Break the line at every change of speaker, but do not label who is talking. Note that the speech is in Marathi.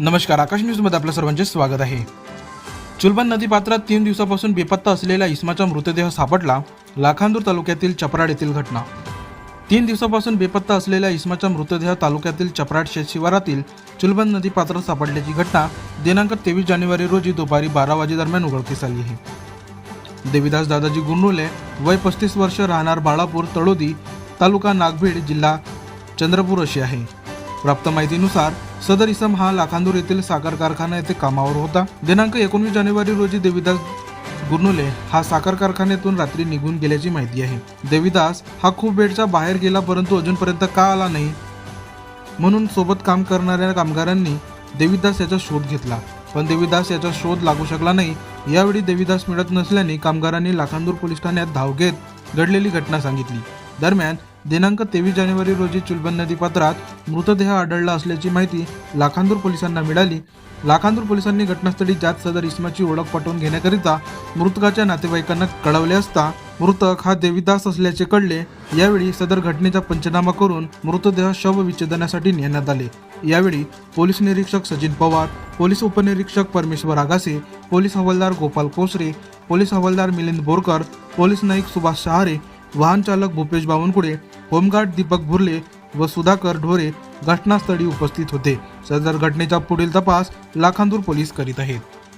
नमस्कार आकाश न्यूजमध्ये आपल्या सर्वांचे स्वागत आहे. चुलबन नदीपात्रात तीन दिवसापासून बेपत्ता असलेल्या इस्माचा मृतदेह सापडला लाखांदूर तालुक्यातील चपराड येथील घटना. तीन दिवसापासून बेपत्ता असलेल्या इस्माचा मृतदेह तालुक्यातील चपराड शिवारातील चुलबन नदीपात्रात सापडल्याची घटना दिनांक तेवीस जानेवारी रोजी दुपारी बारा वाजेदरम्यान उघडकीस आली आहे. देवीदास दादाजी गुंडुले वय पस्तीस वर्ष राहणार बाळापूर तळोदी तालुका नागभीड जिल्हा चंद्रपूर अशी आहे. प्राप्त माहितीनुसार सदर इसम हा लाखांदूर येथील साखर कारखाना येथे कामावर होता. दिनांक एकोणवीस जानेवारी रोजी देवीदास गुरनुले हा साखर कारखान्यातून रात्री निघून गेल्याची माहिती आहे. देवीदास हा खूप वेळच्या बाहेर गेला परंतु अजूनपर्यंत का आला नाही म्हणून सोबत काम करणाऱ्या कामगारांनी देवीदास याचा शोध घेतला. पण देवीदास याचा शोध लागू शकला नाही. यावेळी देवीदास मिळत नसल्याने कामगारांनी लाखांदूर पोलीस ठाण्यात धाव घेत घडलेली घटना सांगितली. दरम्यान दिनांक तेवीस जानेवारी रोजी चुलबन नदीपात्रात मृतदेह आढळला असल्याची माहिती लाखांदूर पोलिसांना मिळाली. लाखांदूर पोलिसांनी घटनास्थळी जात सदर इस्माची ओळख पटवून घेण्याकरिता मृतकाच्या नातेवाईकांना कळवले असता मृतक हा देवीदास असल्याचे कळले. यावेळी सदर घटनेचा पंचनामा करून मृतदेह शवविच्छेदनासाठी नेण्यात आले. यावेळी पोलीस निरीक्षक सचिन पवार पोलीस उपनिरीक्षक परमेश्वर आगासे पोलीस हवालदार गोपाल कोसरे पोलीस हवालदार मिलिंद बोरकर पोलीस नाईक सुभाष शहारे वाहन चालक भूपेश बावनकुळे होमगार्ड दीपक भुर्ले व सुधाकर ढोरे घटनास्थळी उपस्थित होते. सदर घटनेचा पुढील तपास लाखांदूर पोलीस करीत आहेत.